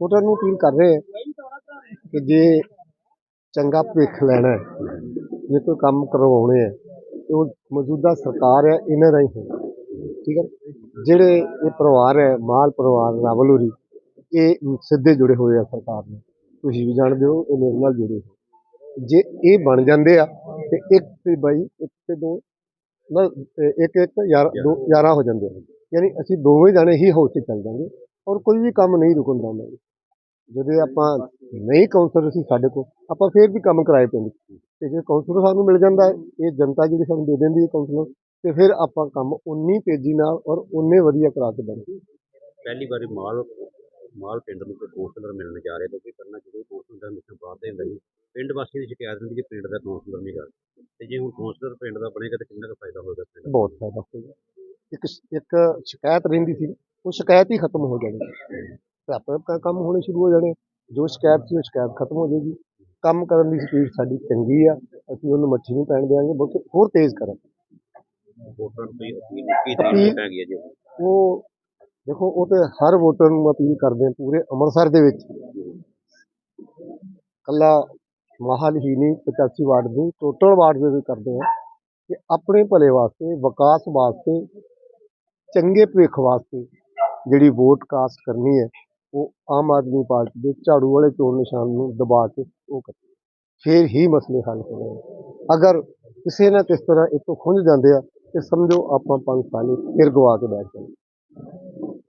Voter ਨੂੰ appeal ਕਰ ਰਹੇ ਹੈ ਕਿ ਜੇ ਚੰਗਾ ਭਵਿੱਖ ਲੈਣਾ ਹੈ, ਜੇ ਕੋਈ ਕੰਮ ਕਰਵਾਉਣੇ ਹੈ, ਤੇ ਉਹ ਮੌਜੂਦਾ ਸਰਕਾਰ ਹੈ, ਇਹਨਾਂ ਰਾਹੀਂ ਹੋਣਾ। ਠੀਕ ਹੈ ਜਿਹੜੇ ਇਹ ਪਰਿਵਾਰ ਹੈ, ਮਾਲ ਪਰਿਵਾਰ, ਰਾਵਲੂਰੀ, ਇਹ ਸਿੱਧੇ ਜੁੜੇ ਹੋਏ ਆ ਸਰਕਾਰ ਨਾਲ। ਤੁਸੀਂ ਵੀ ਜਾਣਦੇ ਹੋ, ਇਹ ਮੇਰੇ ਨਾਲ ਜੁੜੇ ਹੋ ਜੇ ਇਹ ਬਣ ਜਾਂਦੇ ਆ, ਤੇ ਇੱਕ ਤੇ ਬਾਈ, ਇੱਕ ਤੇ ਦੋ, ਨਾ, ਇੱਕ ਇੱਕ ਯਾਰ, ਦੋ 11 ਹੋ ਜਾਂਦੇ ਆ। ਯਾਨੀ ਅਸੀਂ ਦੋਵੇਂ ਜਾਣੇ ਹੀ ਹੋ 'ਚ ਚੱਲ ਜਾਂਗੇ, ਔਰ ਕੋਈ ਵੀ ਕੰਮ ਨਹੀਂ ਰੁਕਣ ਦਾ ਦੇਵਾਂਗੇ ਜਦੋਂ ਆਪਾਂ ਨਹੀਂ ਕਾਉਂਸਲਰ ਸੀ ਸਾਡੇ ਕੋਲ ਆਪਾਂ ਫੇਰ ਵੀ ਕੰਮ ਕਰਾਏ ਪਿੰਡ। ਤੇ ਜੇ ਕਾਉਂਸਲਰ ਸਾਨੂੰ ਮਿਲ ਜਾਂਦਾ ਹੈ ਇਹ ਜਨਤਾ ਜਿਹੜੀ ਸਾਨੂੰ ਦੇ ਦਿੰਦੀ ਹੈ ਕਾਉਂਸਲਰ ਤੇ ਫਿਰ ਆਪਾਂ ਕੰਮ ਉਨੀ ਤੇਜ਼ੀ ਨਾਲ ਔਰ ਉਨੇ ਵਧੀਆ ਕਰਾ ਕੇ ਦੇਵਾਂਗੇ ਪਹਿਲੀ ਵਾਰੀ ਮਾਲ ਮਾਲ ਪਿੰਡ ਨੂੰ ਕੋਈ ਕੌਂਸਲਰ ਮਿਲਣ ਜਾ ਰਿਹਾ ਕਿਉਂਕਿ ਪਹਿਲਾਂ ਜਦੋਂ ਕੌਂਸਲਰ ਦਾ ਮਿਸ਼ਨ ਬਾਹਰ ਦੇ ਹੁੰਦਾ ਪਿੰਡ ਵਾਸੀਆਂ ਦੀ ਸ਼ਿਕਾਇਤ ਹੁੰਦੀ ਕਿ ਪਿੰਡ ਦਾ ਕੌਂਸਲਰ ਨਹੀਂ ਕਰਦਾ। ਤੇ ਜੇ ਹੁਣ ਕੌਂਸਲਰ ਪਿੰਡ ਦਾ ਬਣੇਗਾ ਤਾਂ ਕਿੰਨਾ ਕੁ ਫਾਇਦਾ ਹੋਏਗਾ ਪਿੰਡ ਦਾ? ਬਹੁਤ ਫਾਇਦਾ ਹੋਏਗਾ ਇੱਕ ਇੱਕ ਸ਼ਿਕਾਇਤ ਰਹਿੰਦੀ ਸੀ ਉਹ ਸ਼ਿਕਾਇਤ ਹੀ ਖਤਮ ਹੋ ਜਾਣੀ। ਤੇ ਆਪਣੇ ਕ- ਕੰਮ ਹੋਣੇ ਸ਼ੁਰੂ ਹੋ ਜਾਣੇ। ਜੋ ਸ਼ਿਕਾਇਤ ਸੀ ਉਹ ਸ਼ਿਕਾਇਤ ਖਤਮ ਹੋ ਜਾਏਗੀ। ਕੰਮ ਕਰਨ ਦੀ ਸਪੀਡ ਸਾਡੀ ਚੰਗੀ ਆ। ਅਸੀਂ ਉਹਨੂੰ ਮੱਛੀ ਨਹੀਂ ਪੈਣ ਦੇਵਾਂਗੇ ਬਲਕਿ ਹੋਰ ਤੇਜ਼ ਕਰਾਂਗੇ ਵੋਟਰਾਂ ਨੂੰ ਕੋਈ ਅਪੀਲ ਕੀ ਤਰੀਕ ਨੂੰ ਪੈ ਗਈ ਹੈ ਜੀ? ਹੁਣ? ਉਹ ਦੇਖੋ ਉਹ ਤੇ ਹਰ ਵੋਟਰ ਨੂੰ ਅਪੀਲ ਕਰਦੇ ਆ ਪੂਰੇ ਅੰਮ੍ਰਿਤਸਰ ਦੇ ਵਿੱਚ। ਕੱਲਾ ਮਾਹਲ ਹੀ ਨਹੀਂ 85 ਵਾਰਡ ਦੇ ਟੋਟਲ ਵਾਰਡ ਦੇ ਕਰਦੇ ਆ ਕਿ ਆਪਣੇ ਭਲੇ ਵਾਸਤੇ ਵਿਕਾਸ ਵਾਸਤੇ ਚੰਗੇ ਭਵਿੱਖ ਵਾਸਤੇ ਜਿਹੜੀ ਵੋਟ ਕਾਸਟ ਕਰਨੀ ਹੈ ਉਹ ਆਮ ਆਦਮੀ ਪਾਰਟੀ ਦੇ ਝਾੜੂ ਵਾਲੇ ਚੋਣ ਨਿਸ਼ਾਨ ਨੂੰ ਦਬਾ ਕੇ ਉਹ ਕਰੇ ਫਿਰ ਹੀ ਮਸਲੇ ਹੱਲ ਹੋਣਗੇ ਅਗਰ ਕਿਸੇ ਨਾ ਕਿਸ ਤਰ੍ਹਾਂ ਇਹ ਖੁੰਝ ਜਾਂਦੇ ਆ, ਤੇ ਸਮਝੋ ਆਪਾਂ ਪੰਜ ਸਾਲ ਫਿਰ ਗਵਾ ਕੇ ਬੈਠ ਜਾਣਾ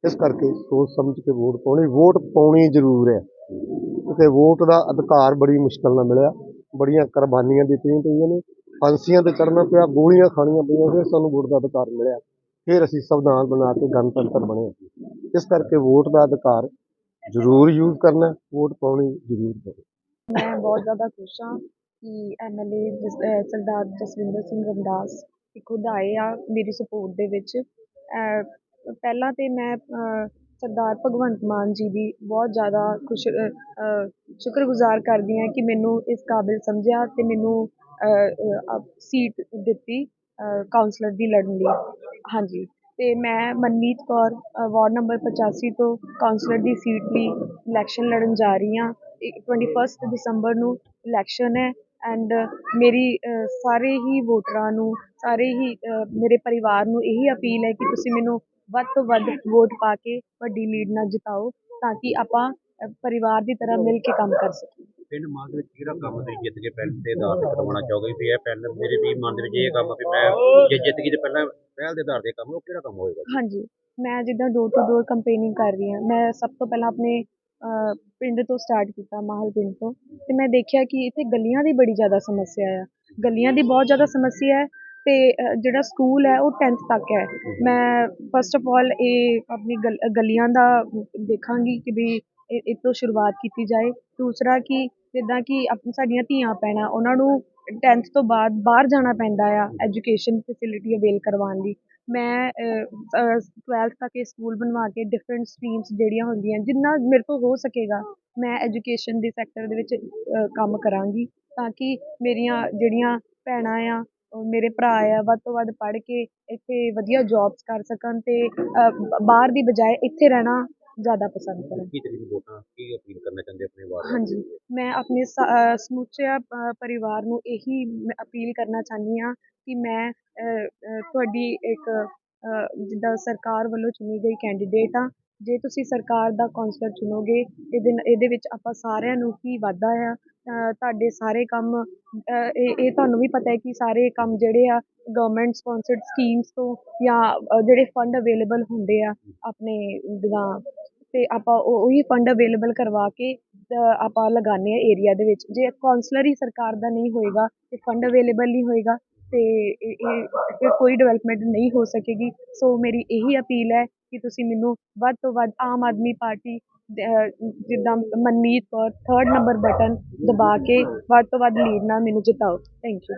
ਇਸ ਕਰਕੇ ਸੋਚ ਸਮਝ ਕੇ ਵੋਟ ਪਾਉਣੀ ਵੋਟ ਪਾਉਣੀ ਜ਼ਰੂਰ ਹੈ। ਕਿਉਂਕਿ ਵੋਟ ਦਾ ਅਧਿਕਾਰ ਬੜੀ ਮੁਸ਼ਕਲ ਨਾਲ ਮਿਲਿਆ। ਬੜੀਆਂ ਕੁਰਬਾਨੀਆਂ ਦਿੱਤੀਆਂ ਪਈਆਂ ਨੇ। ਫਾਂਸੀਆਂ ਤੇ ਚੜ੍ਹਨਾ ਪਿਆ, ਗੋਲੀਆਂ ਖਾਣੀਆਂ ਪਈਆਂ, ਫਿਰ ਸਾਨੂੰ ਵੋਟ ਦਾ ਅਧਿਕਾਰ ਮਿਲਿਆ। ਫਿਰ ਅਸੀਂ ਸੰਵਿਧਾਨ ਬਣਾ ਕੇ ਗਣਤੰਤਰ ਬਣੇ ਇਸ ਕਰਕੇ ਵੋਟ ਦਾ ਅਧਿਕਾਰ ਜ਼ਰੂਰ ਯੂਜ਼ ਕਰਨਾ, ਵੋਟ ਪਾਉਣੀ ਜ਼ਰੂਰ ਕਰੋ ਮੈਂ ਬਹੁਤ ਜ਼ਿਆਦਾ ਖੁਸ਼ ਹਾਂ ਕਿ ਐਮਐਲਏ ਸਰਦਾਰ ਜਸਵਿੰਦਰ ਸਿੰਘ ਰਮਦਾਸ ਇਹ ਖੁਦ ਆਏ ਆ ਮੇਰੀ ਸਪੋਰਟ ਦੇ ਵਿੱਚ। ਪਹਿਲਾਂ ਤੇ ਮੈਂ ਸਰਦਾਰ ਭਗਵੰਤ ਮਾਨ ਜੀ ਦੀ ਬਹੁਤ ਜ਼ਿਆਦਾ ਖੁਸ਼ ਸ਼ੁਕਰਗੁਜ਼ਾਰ ਕਰਦੀ ਹਾਂ ਕਿ ਮੈਨੂੰ ਇਸ ਕਾਬਿਲ ਸਮਝਿਆ ਤੇ ਮੈਨੂੰ ਸੀਟ ਦਿੱਤੀ ਕਾਉਂਸਲਰ ਦੀ ਲੜਨ ਲਈ। ਹਾਂਜੀ। ਤੇ ਮੈਂ ਮਨਮੀਤ ਕੌਰ ਵਾਰਡ ਨੰਬਰ 85 ਤੋਂ ਕੌਂਸਲਰ ਦੀ ਸੀਟ ਲਈ ਇਲੈਕਸ਼ਨ ਲੜਨ ਜਾ ਰਹੀ ਹਾਂ। 21 ਦਸੰਬਰ ਨੂੰ ਇਲੈਕਸ਼ਨ ਹੈ ਐਂਡ ਮੇਰੀ ਸਾਰੇ ਹੀ ਵੋਟਰਾਂ ਨੂੰ, ਸਾਰੇ ਹੀ ਮੇਰੇ ਪਰਿਵਾਰ ਨੂੰ ਇਹੀ ਅਪੀਲ ਹੈ ਕਿ ਤੁਸੀਂ ਮੈਨੂੰ ਵੱਧ ਤੋਂ ਵੱਧ ਵੋਟ ਪਾ ਕੇ ਵੱਡੀ ਲੀਡ ਨਾਲ ਜਿਤਾਓ ਤਾਂ ਕਿ ਆਪਾਂ ਪਰਿਵਾਰ ਦੀ ਤਰ੍ਹਾਂ ਮਿਲ ਕੇ ਕੰਮ ਕਰ ਸਕੀਏ। ਪਿੰਡ ਮਾਲ ਵਿੱਚ ਕਿਹੜਾ ਕੰਮ ਤੁਸੀਂ ਜਿੱਤ ਕੇ ਪਹਿਲ ਦੇ ਆਧਾਰ ਤੇ ਕਰਵਾਉਣਾ ਚਾਹੋਗੇ ਵੀ ਇਹ ਪਹਿਲ ਮੇਰੇ ਵੀ ਮਨ ਦੇ ਵਿੱਚ ਇਹ ਕੰਮ ਵੀ ਮੈਂ ਜੇ ਜਿੱਤ ਗਈ ਤੇ ਪਹਿਲਾਂ ਪਹਿਲ ਦੇ ਆਧਾਰ ਤੇ ਕੰਮ ਉਹ ਕਿਹੜਾ ਕੰਮ ਹੋਏਗਾ ਹਾਂਜੀ, ਮੈਂ ਜਿੱਦਾਂ ਡੋਰ ਟੂ ਡੋਰ ਕੰਪੇਨਿੰਗ ਕਰ ਰਹੀ ਹਾਂ। ਮੈਂ ਸਭ ਤੋਂ ਪਹਿਲਾਂ ਆਪਣੇ ਪਿੰਡ ਤੋਂ ਸਟਾਰਟ ਕੀਤਾ, ਮਾਹਲ ਪਿੰਡ ਤੋਂ। ਤੇ ਮੈਂ ਦੇਖਿਆ ਕਿ ਇੱਥੇ ਗਲੀਆਂ ਦੀ ਬੜੀ ਜ਼ਿਆਦਾ ਸਮੱਸਿਆ ਆ। ਗਲੀਆਂ ਦੀ ਬਹੁਤ ਜ਼ਿਆਦਾ ਸਮੱਸਿਆ ਹੈ ਤੇ ਜਿਹੜਾ ਸਕੂਲ ਹੈ ਉਹ 10th ਤੱਕ ਹੈ। ਮੈਂ ਫਸਟ ਆਫ ਆਲ ਇਹ ਆਪਣੀ ਗਲ- ਗਲੀਆਂ ਦਾ ਦੇਖਾਂਗੀ ਕਿ ਵੀ ਇਹ ਇਹ ਤੋਂ ਸ਼ੁਰੂਆਤ ਕੀਤੀ ਜਾਏ। ਦੂਸਰਾ ਕਿ ਜਿੱਦਾਂ ਕਿ ਆਪਣੀ ਸਾਡੀਆਂ ਧੀਆਂ ਭੈਣਾਂ, ਉਹਨਾਂ ਨੂੰ 10th ਤੋਂ ਬਾਅਦ ਬਾਹਰ ਜਾਣਾ ਪੈਂਦਾ ਆ ਐਜੂਕੇਸ਼ਨ ਫੈਸਿਲਿਟੀ ਅਵੇਲ ਕਰਵਾਉਣ ਲਈ ਮੈਂ ਟਵੈਲਥ ਤੱਕ ਇਹ ਸਕੂਲ ਬਣਵਾ ਕੇ ਡਿਫਰੈਂਟ ਸਟਰੀਮਸ ਜਿਹੜੀਆਂ ਹੁੰਦੀਆਂ, ਜਿੰਨਾ ਮੇਰੇ ਤੋਂ ਹੋ ਸਕੇਗਾ, ਮੈਂ ਐਜੂਕੇਸ਼ਨ ਦੇ ਸੈਕਟਰ ਦੇ ਵਿੱਚ ਕੰਮ ਕਰਾਂਗੀ ਤਾਂ ਕਿ ਮੇਰੀਆਂ ਜਿਹੜੀਆਂ ਭੈਣਾਂ ਆ ਮੇਰੇ ਭਰਾ ਆ, ਵੱਧ ਤੋਂ ਵੱਧ ਪੜ੍ਹ ਕੇ ਇੱਥੇ ਵਧੀਆ ਜੌਬਸ ਕਰ ਸਕਣ ਅਤੇ ਬਾਹਰ ਦੀ ਬਜਾਏ ਇੱਥੇ ਰਹਿਣਾ ਜ਼ਿਆਦਾ ਪਸੰਦ ਕਰਨ ਕੀ ਤਰੀਕ ਵੋਟਾਂ ਕੀ ਅਪੀਲ ਕਰਨਾ ਚਾਹੁੰਦੇ ਆਪਣੇ ਵਾਰਡ ਦੇ ਹਾਂਜੀ? ਮੈਂ ਆਪਣੇ ਸ- ਅਹ ਸਮੁੱਚੇ ਅਹ ਪਰਿਵਾਰ ਨੂੰ ਇਹੀ ਮ- ਅਪੀਲ ਕਰਨਾ ਚਾਹੁੰਦੀ ਹਾਂ ਕਿ ਮੈਂ ਅਹ, ਅਹ, ਤੁਹਾਡੀ ਇੱਕ ਅਹ, ਜਿੱਦਾਂ ਸਰਕਾਰ ਵੱਲੋਂ ਚੁਣੀ ਗਈ ਕੈਂਡੀਡੇਟ ਹਾਂ ਜੇ ਤੁਸੀਂ ਸਰਕਾਰ ਦਾ ਕੌਂਸਲਰ ਚੁਣੋਗੇ ਇਹਦੇ ਨ- ਇਹਦੇ ਵਿੱਚ ਆਪਾਂ ਸਾਰਿਆਂ ਨੂੰ ਹੀ ਵਾਧਾ ਆ ਅਹ, ਤੁਹਾਡੇ ਸਾਰੇ ਕੰਮ ਅਹ, ਇਹ ਇਹ ਤੁਹਾਨੂੰ ਵੀ ਪਤਾ ਹੈ ਕਿ ਸਾਰੇ ਕੰਮ ਜਿਹੜੇ ਆ ਗਵਰਨਮੈਂਟ ਸਪਾਂਸਰਡ ਸਕੀਮਸ ਤੋਂ ਜਾਂ ਅਹ, ਜਿਹੜੇ ਫੰਡ ਅਵੇਲੇਬਲ ਹੁੰਦੇ ਆ ਆਪਣੇ ਜਿੱਦਾਂ ਅਤੇ ਆਪਾਂ ਉਹ, ਉਹੀ ਫੰਡ ਅਵੇਲੇਬਲ ਕਰਵਾ ਕੇ ਆਪਾਂ ਲਗਾਉਂਦੇ ਹਾਂ ਏਰੀਆ ਦੇ ਵਿੱਚ। ਜੇ ਕੌਂਸਲਰ ਹੀ ਸਰਕਾਰ ਦਾ ਨਹੀਂ ਹੋਏਗਾ ਅਤੇ ਫੰਡ ਅਵੇਲੇਬਲ ਨਹੀਂ ਹੋਏਗਾ ਅਤੇ ਇਹ ਇਹ ਕੋਈ ਡਿਵੈਲਪਮੈਂਟ ਨਹੀਂ ਹੋ ਸਕੇਗੀ। ਸੋ ਮੇਰੀ ਇਹੀ ਅਪੀਲ ਹੈ ਕਿ ਤੁਸੀਂ ਮੈਨੂੰ ਵੱਧ ਤੋਂ ਵੱਧ ਆਮ ਆਦਮੀ ਪਾਰਟੀ ਜਿੱਦਾਂ Manmeet Kaur third number button ਦਬਾ ਕੇ ਵੱਧ ਤੋਂ ਵੱਧ ਲੀਡ ਨਾਲ ਮੈਨੂੰ ਜਿਤਾਓ। Thank you